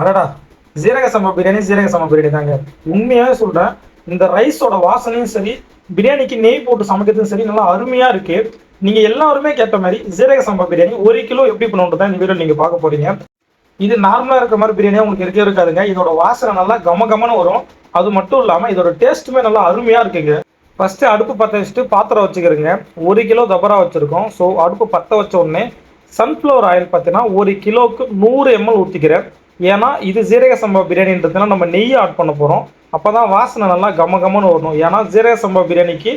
அடடா ஜீரக சம்பா பிரியாணி ஜீரக சம்பா பிரியாணி தாங்க. உண்மையாகவே சொல்கிறேன் இந்த ரைஸோட வாசனையும் சரி பிரியாணிக்கு நெய் போட்டு சமைக்கிறதும் சரி நல்லா அருமையாக இருக்குது நீங்கள் எல்லாருமே கேட்ட மாதிரி ஜீரக சம்பா பிரியாணி ஒரு கிலோ எப்படி பண்ணுறது தான் இந்த வீடியோ நீங்கள் பார்க்க போறீங்க. இது நார்மலாக இருக்க மாதிரி பிரியாணியாக உங்களுக்கு இருக்கே இருக்காதுங்க. இதோட வாசனை நல்லா கம கமன்னு வரும். அது மட்டும் இல்லாமல் இதோட டேஸ்ட்டுமே நல்லா அருமையாக இருக்குங்க. ஃபஸ்ட்டு அடுப்பு பற்ற வச்சுட்டு பாத்திரம் வச்சுக்கிறோங்க. ஒரு கிலோ தபரா வச்சுருக்கோம். ஸோ அடுப்பு பற்ற வச்ச உடனே சன்ஃப்ளவர் ஆயில் பார்த்தீங்கன்னா ஒரு கிலோவுக்கு நூறு எம்எல் ஊற்றிக்கிறேன் ஏன்னா இது ஜீரக சம்பா பிரியாணின்றதுனால நம்ம நெய் ஆட் பண்ண போகிறோம் அப்போ தான் வாசனை நல்லா கம கமன்னு வரணும். ஏன்னா ஜீரக சம்பா பிரியாணிக்கு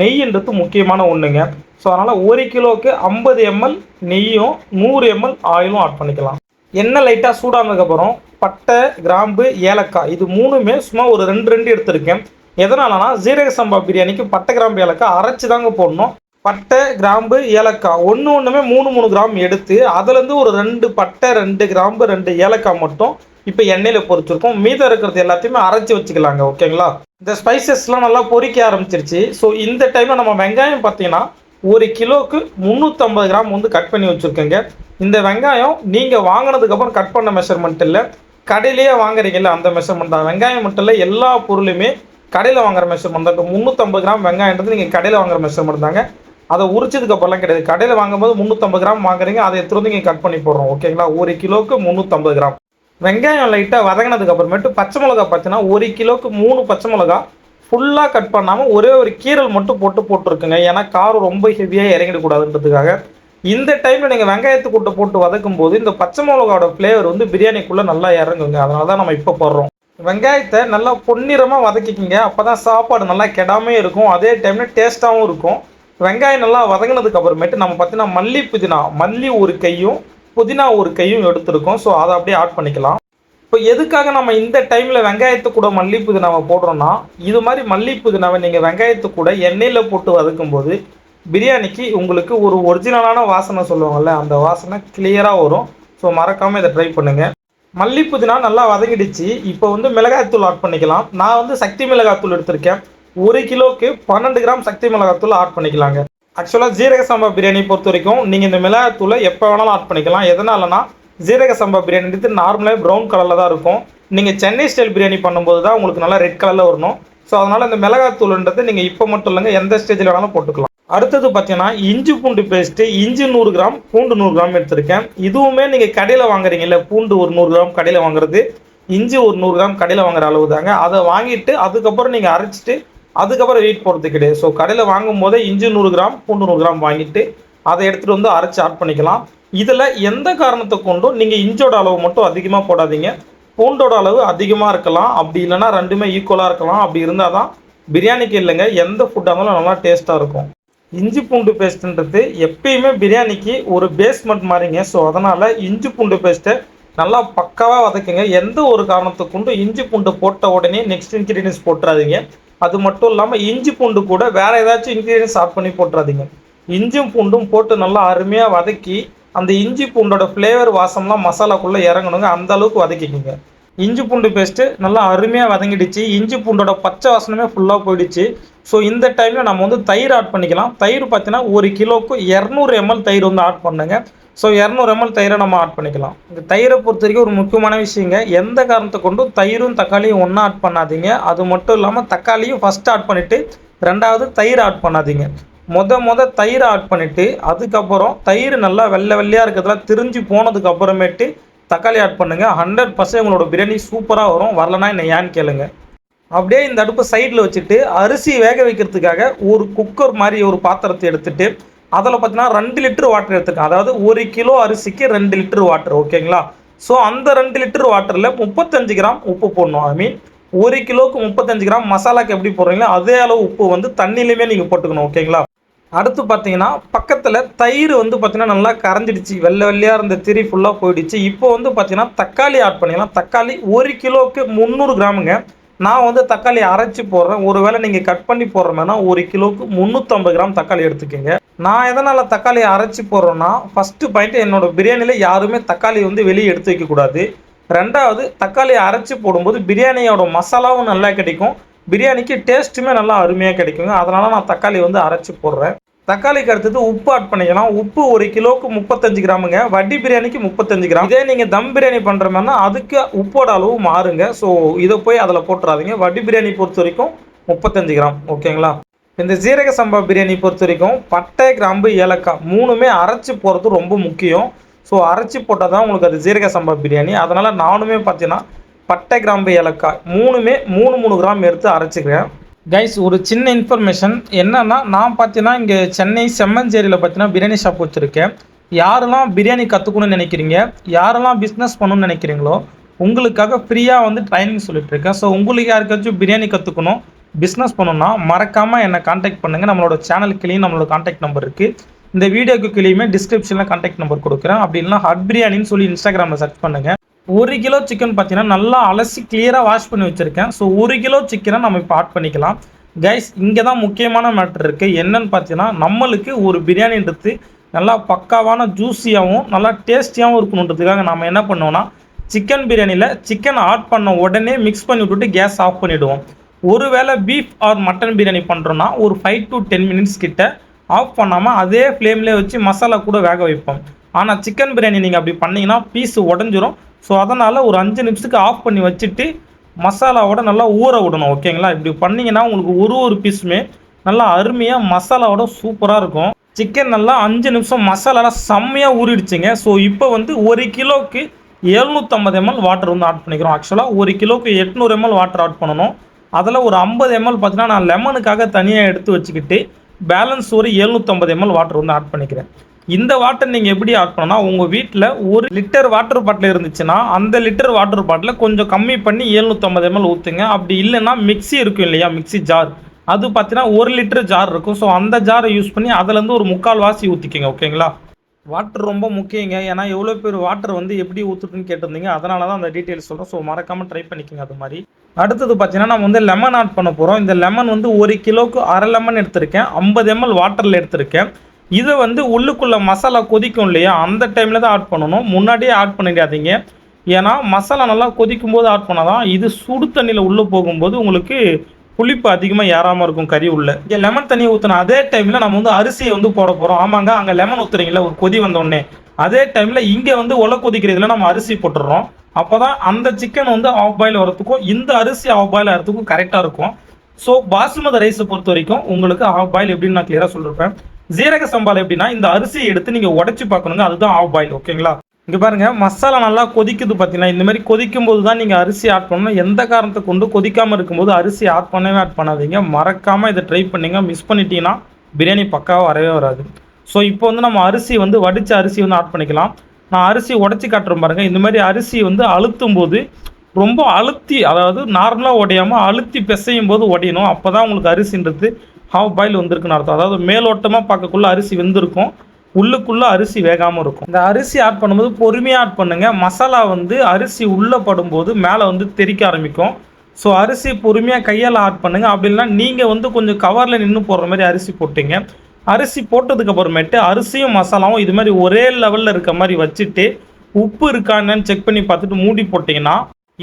நெய்ன்றது முக்கியமான ஒன்றுங்க ஸோ அதனால் ஒரு கிலோவுக்கு ஐம்பது எம்எல் நெய்யும் நூறு எம்எல் ஆயிலும் ஆட் பண்ணிக்கலாம். எண்ணெய் லைட்டாக சூடானதுக்கப்புறம் பட்டை கிராம்பு ஏலக்காய் இது மூணுமே சும்மா ஒரு ரெண்டு ரெண்டு எடுத்திருக்கேன். எதனாலனா ஜீரக சம்பா பிரியாணிக்கு பட்டை கிராம்பு ஏலக்காய் அரைச்சி தாங்க போடணும். பட்டை கிராம்பு ஏலக்காய். ஒன்று ஒன்றுமே மூணு மூணு கிராம் எடுத்து அதுலேருந்து ஒரு ரெண்டு பட்டை ரெண்டு கிராம்பு ரெண்டு ஏலக்காய் மட்டும் இப்போ எண்ணெயில் பொரிச்சிருக்கோம். மீதம் இருக்கிறது எல்லாத்தையுமே அரைச்சி வச்சுக்கலாங்க ஓகேங்களா? இந்த ஸ்பைசஸ்லாம் நல்லா பொரிக்க ஆரம்பிச்சிருச்சு. ஸோ இந்த டைமில் நம்ம வெங்காயம் பார்த்தீங்கன்னா ஒரு கிலோவுக்கு முந்நூற்றம்பது கிராம் வந்து கட் பண்ணி வச்சுருக்கேங்க. இந்த வெங்காயம் நீங்கள் வாங்கினதுக்கப்புறம் கட் பண்ண மெஷர்மெண்ட் இல்லை. கடையிலேயே வாங்குறீங்கல்ல அந்த மெஷர்மெண்ட் தான். வெங்காயம் மட்டும் இல்லை எல்லா பொருளுமே கடையில் வாங்குற மெஷர்மெண்ட் தான். இப்போ முந்நூற்றம்பது கிராம் வெங்காயன்றது நீங்கள் கடையில் வாங்குற மெஷர்மெண்ட் தாங்க. அதை உரிச்சதுக்கு அப்புறம்லாம் கிடையாது. கடையில் வாங்கும்போது முந்நூற்றம்பது கிராம் வாங்குறீங்க அதை எடுத்துகிட்டு வந்து நீங்கள் கட் பண்ணி போடுறோம். ஓகேங்களா? ஒரு கிலோவுக்கு முந்நூற்றம்பது கிராம். வெங்காயம் லைட்டாக வதங்கினதுக்கு அப்புறமேட்டு பச்சை மிளகா பார்த்தீங்கன்னா ஒரு கிலோவுக்கு மூணு பச்சை மிளகா ஃபுல்லாக கட் பண்ணாமல் ஒரே ஒரு கீரல் மட்டும் போட்டு போட்டிருக்குங்க. ஏன்னா காரம் ரொம்ப ஹெவியாக இறங்கிடக்கூடாதுன்றதுக்காக. இந்த டைமில் நீங்கள் வெங்காயத்தை கூட்ட போட்டு வதக்கும் போது இந்த பச்சை மிளகாவோட ஃப்ளேவர் வந்து பிரியாணிக்குள்ளே நல்லா இறங்குங்க. அதனால தான் நம்ம இப்போ போடுறோம். வெங்காயத்தை நல்லா பொன்னிறமாக வதக்கிக்கிங்க. அப்போ தான் சாப்பாடு நல்லா கெடாமே இருக்கும். அதே டைமில் டேஸ்ட்டாகவும் இருக்கும். வெங்காயம் நல்லா வதங்கினதுக்கு அப்புறமேட்டு நம்ம பார்த்தீங்கன்னா மல்லி புதினா மல்லி ஒரு கையும் புதினா ஒரு கையும் எடுத்திருக்கோம். ஸோ அதை அப்படியே ஆட் பண்ணிக்கலாம். இப்போ எதுக்காக நம்ம இந்த டைமில் வெங்காயத்து கூட மல்லி புதினாவை போடுறோன்னா இது மாதிரி மல்லி புதினாவை நீங்கள் வெங்காயத்து கூட எண்ணெயில் போட்டு வதக்கும் போது பிரியாணிக்கு உங்களுக்கு ஒரு ஒரிஜினலான வாசனை சொல்லுவாங்கள்ல அந்த வாசனை கிளியராக வரும். ஸோ மறக்காமல் இதை ட்ரை பண்ணுங்கள் மல்லி புதினா நல்லா வதங்கிடுச்சு. இப்போ வந்து மிளகாய்த்தூள் ஆட் பண்ணிக்கலாம். நான் வந்து சக்தி மிளகாய்த்தூள் எடுத்திருக்கேன். ஒரு கிலோவுக்கு பன்னெண்டு கிராம் சக்தி மிளகாத்தூள் ஆட் பண்ணிக்கலாங்க. ஆக்சுவலாக ஜீரக சம்பா பிரியாணி பொறுத்த வரைக்கும் நீங்கள் இந்த மிளகாத்தூளை எப்போ வேணாலும் ஆட் பண்ணிக்கலாம். எதனாலனா ஜீரக சம்பா பிரியாணின்றது நார்மலாக ப்ரௌன் கலரில் தான் இருக்கும். நீங்கள் சென்னை ஸ்டைல் பிரியாணி பண்ணும்போது தான் உங்களுக்கு நல்லா ரெட் கலரில் வரணும். ஸோ அதனால் இந்த மிளகாத்தூள்ன்றது நீங்கள் இப்போ மட்டும் இல்லைங்க எந்த ஸ்டேஜில் வேணாலும் போட்டுக்கலாம். அடுத்தது பார்த்தீங்கன்னா இஞ்சி பூண்டு பேஸ்ட்டு இஞ்சி நூறு கிராம் பூண்டு நூறு கிராம் எடுத்திருக்கேன். இதுவுமே நீங்கள் கடையில் வாங்குறீங்கல்ல பூண்டு ஒரு நூறு கிராம் கடையில் வாங்குறது. இஞ்சி ஒரு நூறு கிராம் கடையில் வாங்குற அளவு தாங்க அதை வாங்கிட்டு அதுக்கப்புறம் நீங்கள் அரைச்சிட்டு அதுக்கப்புறம் வெயிட் போடுறது கிடையாது. ஸோ கடையில் வாங்கும் போதே இஞ்சி நூறு கிராம் பூண்டு நூறு கிராம் வாங்கிட்டு அதை எடுத்துகிட்டு வந்து அரைச்சி ஆட் பண்ணிக்கலாம். இதில் எந்த காரணத்தை கொண்டும் நீங்கள் இஞ்சோட அளவு மட்டும் அதிகமாக போடாதீங்க. பூண்டோட அளவு அதிகமாக இருக்கலாம். அப்படி இல்லைன்னா ரெண்டுமே ஈக்குவலாக இருக்கலாம். அப்படி இருந்தால் தான் பிரியாணிக்கு இல்லைங்க எந்த ஃபுட்டாக இருந்தாலும் நல்லா டேஸ்ட்டாக இருக்கும். இஞ்சி பூண்டு பேஸ்ட்டுன்றது எப்பயுமே பிரியாணிக்கு ஒரு பேஸ்மெண்ட் மாதிரிங்க ஸோ அதனால் இஞ்சி பூண்டு பேஸ்ட்டை நல்லா பக்காவாக வதக்குங்க. எந்த ஒரு காரணத்தை கொண்டும் இஞ்சி பூண்டு போட்ட உடனே நெக்ஸ்ட் இன்க்ரீடியன்ஸ் போட்டுறாதீங்க. அது மட்டும் இல்லாமல் இஞ்சி பூண்டு கூட வேறு ஏதாச்சும் இன்க்ரீடியன்ஸ் ஆட் பண்ணி போட்டுறாதீங்க. இஞ்சும் பூண்டும் போட்டு நல்லா அருமையாக வதக்கி அந்த இஞ்சி பூண்டோட ஃப்ளேவர் வாசம்லாம் மசாலாக்குள்ளே இறங்கணுங்க. அந்த அளவுக்கு வதக்கிக்கிங்க. இஞ்சி பூண்டு பேஸ்ட்டு நல்லா அருமையாக வதங்கிடுச்சு. இஞ்சி பூண்டோட பச்சை வாசனமே ஃபுல்லாக போயிடுச்சு. ஸோ இந்த டைமில் நம்ம வந்து தயிர் ஆட் பண்ணிக்கலாம். தயிர் பார்த்தீங்கன்னா ஒரு கிலோவுக்கு இரநூறு எம்எல் தயிர் வந்து ஆட் பண்ணுங்க. ஸோ இரநூறு எம்எல் தயிரை நம்ம ஆட் பண்ணிக்கலாம். இந்த தயிரை பொறுத்த வரைக்கும் ஒரு முக்கியமான விஷயங்க. எந்த காரணத்தை கொண்டும் தயிரும் தக்காளியும் ஒன்றா ஆட் பண்ணாதீங்க. அது மட்டும் இல்லாமல் தக்காளியும் ஃபஸ்ட் ஆட் பண்ணிவிட்டு ரெண்டாவது தயிர் ஆட் பண்ணாதீங்க. மொத மொத தயிர் ஆட் பண்ணிவிட்டு அதுக்கப்புறம் தயிர் நல்லா வெள்ளை வெள்ளையாக இருக்கிறதுலாம் திரிஞ்சு போனதுக்கு அப்புறமேட்டு தக்காளி ஆட் பண்ணுங்கள் ஹண்ட்ரட் பர்சன்ட் உங்களோட பிரியாணி சூப்பராக வரும். வரலனா என்ன ஏன்னு கேளுங்க. அப்படியே இந்த அடுப்பு சைடில் வச்சுட்டு அரிசி வேக வைக்கிறதுக்காக ஒரு குக்கர் மாதிரி ஒரு பாத்திரத்தை எடுத்துகிட்டு அதில் பார்த்தீங்கன்னா ரெண்டு லிட்டர் வாட்டர் எடுத்துருக்கேன் அதாவது ஒரு கிலோ அரிசிக்கு ரெண்டு லிட்டர் வாட்டர் ஓகேங்களா? ஸோ அந்த ரெண்டு லிட்டர் வாட்டரில் முப்பத்தஞ்சு கிராம் உப்பு போடணும். ஐ மீன் ஒரு கிலோவுக்கு முப்பத்தஞ்சு கிராம் மசாலாக்கு எப்படி போடுறீங்களோ அதே அளவு உப்பு வந்து தண்ணியிலுமே நீங்கள் போட்டுக்கணும் ஓகேங்களா? அடுத்து பார்த்தீங்கன்னா பக்கத்தில் தயிர் வந்து பார்த்தீங்கன்னா நல்லா கரைஞ்சிடுச்சு. வெள்ளை வெள்ளையாக இருந்த திரி ஃபுல்லாக போயிடுச்சு. இப்போ வந்து பார்த்தீங்கன்னா தக்காளி ஆட் பண்ணிக்கலாம். தக்காளி ஒரு கிலோவுக்கு முந்நூறு கிராமுங்க. நான் வந்து தக்காளி அரைச்சி போடுறேன். ஒருவேளை நீங்கள் கட் பண்ணி போடுறோம்னா ஒரு கிலோவுக்கு முந்நூற்றம்பது கிராம் தக்காளி எடுத்துக்கோங்க. நான் எதனால் தக்காளியை அரைச்சி போடுறேன்னா ஃபஸ்ட்டு பாயிண்ட் என்னோடய பிரியாணியில் யாருமே தக்காளி வந்து வெளியே எடுத்து வைக்கக்கூடாது ரெண்டாவது தக்காளி அரைச்சி போடும்போது பிரியாணியோட மசாலாவும் நல்லா கிடைக்கும். பிரியாணிக்கு டேஸ்ட்டுமே நல்லா அருமையாக கிடைக்குங்க. அதனால் நான் தக்காளி வந்து அரைச்சி போடுறேன். தக்காளிக்கு அடுத்தது உப்பு ஆட் பண்ணிக்கலாம். உப்பு ஒரு கிலோவுக்கு முப்பத்தஞ்சு கிராமுங்க. வட்டி பிரியாணிக்கு முப்பத்தஞ்சு கிராம். இதே நீங்கள் தம் பிரியாணி பண்ணுற மாதிரினா அதுக்கு உப்போட அளவு மாறுங்க. ஸோ இதை போய் அதில் போட்டுறாதீங்க. வட்டி பிரியாணி பொறுத்த வரைக்கும் முப்பத்தஞ்சு கிராம். ஓகேங்களா? இந்த ஜீரக சம்பா பிரியாணி பொறுத்த வரைக்கும் பட்டை கிராம்பு ஏலக்காய் மூணுமே அரைச்சி போகிறது ரொம்ப முக்கியம். ஸோ அரைச்சி போட்டால் தான் உங்களுக்கு அது ஜீரக சம்பா பிரியாணி. அதனால் நானுமே பார்த்தீங்கன்னா பட்டை கிராம்பு ஏலக்காய் மூணுமே மூணு மூணு கிராம் எடுத்து அரைச்சிக்கிறேன். கைஸ் ஒரு சின்ன இன்ஃபர்மேஷன் என்னென்னா நான் பார்த்தீங்கன்னா இங்கே சென்னை செம்மஞ்சேரியில் பார்த்தீங்கன்னா பிரியாணி ஷாப் வச்சுருக்கேன். யாரெல்லாம் பிரியாணி கற்றுக்கணும்னு நினைக்கிறீங்க யாரெல்லாம் பிஸ்னஸ் பண்ணணும்னு நினைக்கிறீங்களோ உங்களுக்காக ஃப்ரீயாக வந்து ட்ரைனிங் சொல்லிட்டு இருக்கேன். ஸோ உங்களுக்கு யாருக்காச்சும் பிரியாணி கற்றுக்கணும் பிஸ்னஸ் பண்ணணும்னா மறக்காமல் என்னை காண்டாக்ட் பண்ணுங்கள் நம்மளோட சேனலுக்குலேயும் நம்மளோட காண்டாக்ட் நம்பர் இருக்குது இந்த வீடியோக்கு கீழேயுமே டிஸ்கிரிப்ஷனில் காண்டாக்ட் நம்பர் கொடுக்குறேன். அப்படி இல்லைனா ஹட் பிரியாணின்னு சொல்லி இன்ஸ்டாகிராமில் சர்ச் பண்ணுங்கள் ஒரு கிலோ சிக்கன் பார்த்தீங்கன்னா நல்லா அலசி கிளியராக வாஷ் பண்ணி வச்சுருக்கேன். ஸோ ஒரு கிலோ சிக்கனை நம்ம இப்போ ஆட் பண்ணிக்கலாம். கைஸ் இங்கே தான் முக்கியமான மேட்ரு இருக்குது என்னன்னு பார்த்தீங்கன்னா நம்மளுக்கு ஒரு பிரியாணின்றது நல்லா பக்காவான ஜூஸியாகவும் நல்லா டேஸ்டியாகவும் இருக்கணுன்றதுக்காக நம்ம என்ன பண்ணுவோம்னா சிக்கன் பிரியாணியில் சிக்கன் ஆட் பண்ண உடனே மிக்ஸ் பண்ணி விட்டுட்டு கேஸ் ஆஃப் பண்ணிவிடுவோம் ஒருவேளை பீஃப் ஆர் மட்டன் பிரியாணி பண்ணுறோன்னா ஒரு ஃபைவ் டு டென் மினிட்ஸ் கிட்ட ஆஃப் பண்ணாமல் அதே ஃப்ளேம்லேயே வச்சு மசாலா கூட வேக வைப்போம். ஆனால் சிக்கன் பிரியாணி நீங்கள் அப்படி பண்ணீங்கன்னா பீஸ் உடஞ்சிரும். ஸோ அதனால் ஒரு அஞ்சு நிமிஷத்துக்கு ஆஃப் பண்ணி வச்சுட்டு மசாலாவோட நல்லா ஊற விடணும் ஓகேங்களா இப்படி பண்ணிங்கன்னா உங்களுக்கு ஒரு ஒரு பீஸுமே நல்லா அருமையாக மசாலாவோட சூப்பராக இருக்கும். சிக்கன் நல்லா அஞ்சு நிமிஷம் மசாலாலாம் செம்மையாக ஊறிடுச்சுங்க. ஸோ இப்போ வந்து ஒரு கிலோவுக்கு எழுநூற்றம்பது எம்எல் வாட்டர் வந்து ஆட் பண்ணிக்கிறோம். ஆக்சுவலாக ஒரு கிலோவுக்கு எட்நூறு எம்எல் வாட்டர் ஆட் பண்ணணும். அதில் ஒரு ஐம்பது எம்எல் பார்த்தீங்கன்னா நான் லெமனுக்காக தனியாக எடுத்து வச்சுக்கிட்டு பேலன்ஸ் ஒரு எழுநூற்றம்பது எம்எல் வாட்டர் வந்து ஆட் பண்ணிக்கிறேன். இந்த வாட்டர் நீங்கள் எப்படி ஆட் பண்ணனா உங்கள் வீட்டில் ஒரு லிட்டர் வாட்டர் பாட்டில் இருந்துச்சுன்னா அந்த லிட்டர் வாட்டர் பாட்டில் கொஞ்சம் கம்மி பண்ணி எழுநூற்றம்பது எம்எல் ஊற்றுங்க அப்படி இல்லைன்னா மிக்ஸி இருக்கும் இல்லையா மிக்ஸி ஜார் அது பார்த்தீங்கன்னா ஒரு லிட்டர் ஜார் இருக்கும். ஸோ அந்த ஜாரை யூஸ் பண்ணி அதுலேருந்து ஒரு முக்கால் வாசி ஊற்றிக்கங்க ஓகேங்களா வாட்டர் ரொம்ப முக்கியங்க. ஏன்னா எவ்வளோ பேர் வாட்டர் வந்து எப்படி ஊற்றுட்டுன்னு கேட்டிருந்தீங்க. அதனால தான் அந்த டீட்டெயில்ஸ் சொல்கிறேன் ஸோ மறக்காமல் ட்ரை பண்ணிக்கோங்க அது மாதிரி. அடுத்தது பார்த்தீங்கன்னா நம்ம வந்து லெமன் ஆட் பண்ண போகிறோம் இந்த லெமன் வந்து ஒரு கிலோவுக்கு அரை லெமன் எடுத்திருக்கேன். ஐம்பது எம்எல் வாட்டரில் எடுத்திருக்கேன். இதை வந்து உள்ளுக்குள்ளே மசாலா கொதிக்கும் இல்லையா? அந்த டைமில் தான் ஆட் பண்ணணும். முன்னாடியே ஆட் பண்ணிடாதீங்க. ஏன்னா மசாலா நல்லா கொதிக்கும் போது ஆட் பண்ணால் தான் இது சுடு தண்ணியில் உள்ளே போகும்போது உங்களுக்கு புளிப்பு அதிகமாக ஏறாமல் இருக்கும் கறி உள்ள. இங்கே லெமன் தண்ணி ஊற்றின அதே டைமில் நம்ம வந்து அரிசியை வந்து போட போகிறோம் ஆமாங்க அங்கே லெமன் ஊற்றுறீங்களா ஒரு கொதி வந்தோடனே அதே டைமில் இங்கே வந்து ஒலை கொதிக்கிறதுல நம்ம அரிசி போட்டுடுறோம். அப்போ தான் அந்த சிக்கன் வந்து ஆஃப் பாயில் வரத்துக்கும் இந்த அரிசி ஆஃப் பாயில் வரதுக்கும் கரெக்டாக இருக்கும். ஸோ பாசுமதி ரைஸை பொறுத்த வரைக்கும் உங்களுக்கு ஆஃப் பாயில் எப்படின்னு நான் கிளியராக சொல்லியிருப்பேன் ஜீரக சம்பால் எப்படின்னா இந்த அரிசியை எடுத்து நீங்கள் உடச்சி பார்க்கணுங்க அதுதான் ஆஃப் பாயில் ஓகேங்களா இங்கே பாருங்கள் மசாலா நல்லா கொதிக்குது பார்த்தீங்கன்னா இந்த மாதிரி கொதிக்கும் போது தான் நீங்கள் அரிசி ஆட் பண்ணணும். எந்த காரணத்தை கொண்டு கொதிக்காமல் இருக்கும்போது அரிசி ஆட் பண்ணவே ஆட் பண்ணாதீங்க. மறக்காமல் இதை ட்ரை பண்ணிங்க. மிஸ் பண்ணிட்டீங்கன்னா பிரியாணி பக்காவாக வரவே வராது. ஸோ இப்போ வந்து நம்ம அரிசி வந்து வடித்த அரிசி வந்து ஆட் பண்ணிக்கலாம். நான் அரிசி உடச்சி காட்டுறேன் பாருங்கள் இந்த மாதிரி அரிசி வந்து அழுத்தும் போது ரொம்ப அழுத்தி அதாவது நார்மலாக உடையாமல் அழுத்தி பிசையும் போது உடையணும். அப்போ தான் உங்களுக்கு அரிசின்றது ஹாஃப் பாயில் வந்திருக்குன்னு அர்த்தம். அதாவது மேலோட்டமாக பார்க்கக்குள்ள அரிசி வெந்திருக்கும். உள்ளுக்குள்ளே அரிசி வேகாமல் இருக்கும். இந்த அரிசி ஆட் பண்ணும்போது பொறுமையாக ஆட் பண்ணுங்க. மசாலா வந்து அரிசி உள்ளே படும்போது மேலே வந்து தெறிக்க ஆரம்பிக்கும். ஸோ அரிசி பொறுமையாக கையால் ஆட் பண்ணுங்க. அப்படி இல்லைன்னா நீங்கள் வந்து கொஞ்சம் கவரில் நின்று போடுற மாதிரி அரிசி போட்டீங்க. அரிசி போட்டதுக்கு அப்புறமேட்டு அரிசியும் மசாலாவும் இது மாதிரி ஒரே லெவலில் இருக்க மாதிரி வச்சுட்டு உப்பு இருக்கான்னு செக் பண்ணி பார்த்துட்டு மூடி போட்டிங்கன்னா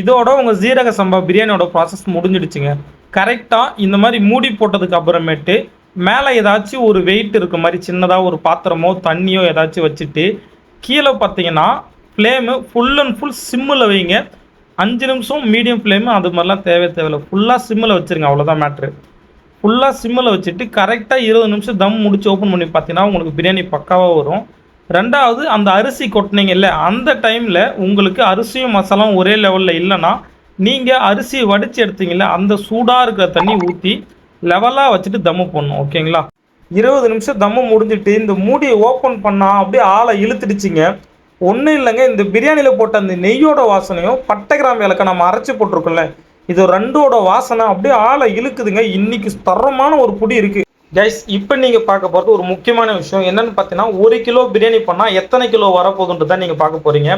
இதோட உங்கள் ஜீரக சம்பா பிரியாணியோட ப்ராசஸ் முடிஞ்சிடுச்சுங்க. கரெக்டாக இந்த மாதிரி மூடி போட்டதுக்கு அப்புறமேட்டு மேலே ஏதாச்சும் ஒரு வெயிட் இருக்க மாதிரி சின்னதாக ஒரு பாத்திரமோ தண்ணியோ ஏதாச்சும் வச்சுட்டு கீழே பார்த்தீங்கன்னா ஃப்ளேமு ஃபுல் அண்ட் ஃபுல் சிம்மில் வைங்க. அஞ்சு நிமிஷம் மீடியம் ஃப்ளேமு அது மாதிரிலாம் தேவை தேவையில்லை. ஃபுல்லாக சிம்மில் வச்சுருங்க அவ்வளோதான் மேட்ரு ஃபுல்லாக சிம்மில் வச்சுட்டு கரெக்டாக இருபது நிமிஷம் தம் முடிச்சு ஓப்பன் பண்ணி பார்த்தீங்கன்னா உங்களுக்கு பிரியாணி பக்காவாக வரும். ரெண்டாவது அந்த அரிசி கொட்டினீங்கல்ல அந்த டைமில் உங்களுக்கு அரிசியும் மசாலாவும் ஒரே லெவலில் இல்லைன்னா நீங்கள் அரிசி வடித்து எடுத்தீங்கல்ல அந்த சூடாக இருக்கிற தண்ணி ஊற்றி லெவலாக வச்சுட்டு தம்மு போடணும் ஓகேங்களா இருபது நிமிஷம் தம்மு முடிஞ்சிட்டு இந்த மூடியை ஓப்பன் பண்ணால் அப்படியே ஆளை இழுத்துடுச்சிங்க. ஒன்றும் இல்லைங்க இந்த பிரியாணியில் போட்ட அந்த நெய்யோட வாசனையும் பட்டை கிராம்பு ஏலக்காய் நம்ம அரைச்சி போட்டிருக்கோம்ல இது ரெண்டோட வாசனை அப்படியே ஆளை இழுக்குதுங்க. இன்னைக்கு தரமான ஒரு புடி இருக்கு. கைஸ் இப்போ நீங்கள் பார்க்க போகிறது ஒரு முக்கியமான விஷயம். என்னென்னு பார்த்தீங்கன்னா ஒரு கிலோ பிரியாணி பண்ணால் எத்தனை கிலோ வரப்போகுதுன்றது தான் நீங்கள் பார்க்க போகிறீங்க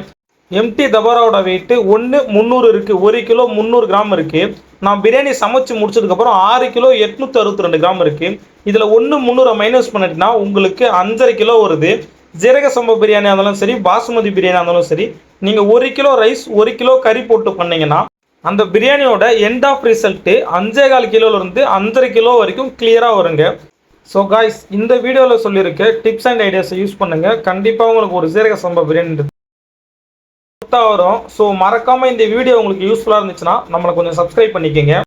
எம்டி தபராவோட வெயிட்டு ஒன்று முந்நூறு இருக்குது ஒரு கிலோ முந்நூறு கிராம் இருக்குது நான் பிரியாணி சமைச்சு முடிச்சதுக்கப்புறம் ஆறு கிலோ எட்நூற்றி அறுபத்தி ரெண்டு கிராம் இருக்குது இதில் ஒன்று முந்நூறை மைனஸ் பண்ணிட்டுனா உங்களுக்கு அஞ்சரை கிலோ வருது. ஜீரக சம்பா பிரியாணி இருந்தாலும் சரி பாசுமதி பிரியாணி இருந்தாலும் சரி நீங்கள் ஒரு கிலோ ரைஸ் ஒரு கிலோ கறி போட்டு பண்ணிங்கன்னா அந்த பிரியாணியோட எண்ட் ஆஃப் ரிசல்ட்டு அஞ்சே கால் கிலோலேருந்து அஞ்சரை கிலோ வரைக்கும் கிளியராக வருங்க. ஸோ காய்ஸ் இந்த வீடியோவில் சொல்லியிருக்க டிப்ஸ் அண்ட் ஐடியாஸை யூஸ் பண்ணுங்கள் கண்டிப்பாக உங்களுக்கு ஒரு சீரக சம்பா பிரியாணி வரும். ஸோ மறக்காமல் இந்த வீடியோ உங்களுக்கு யூஸ்ஃபுல்லாக இருந்துச்சுன்னா நம்மளை கொஞ்சம் சப்ஸ்கிரைப் பண்ணிக்கோங்க.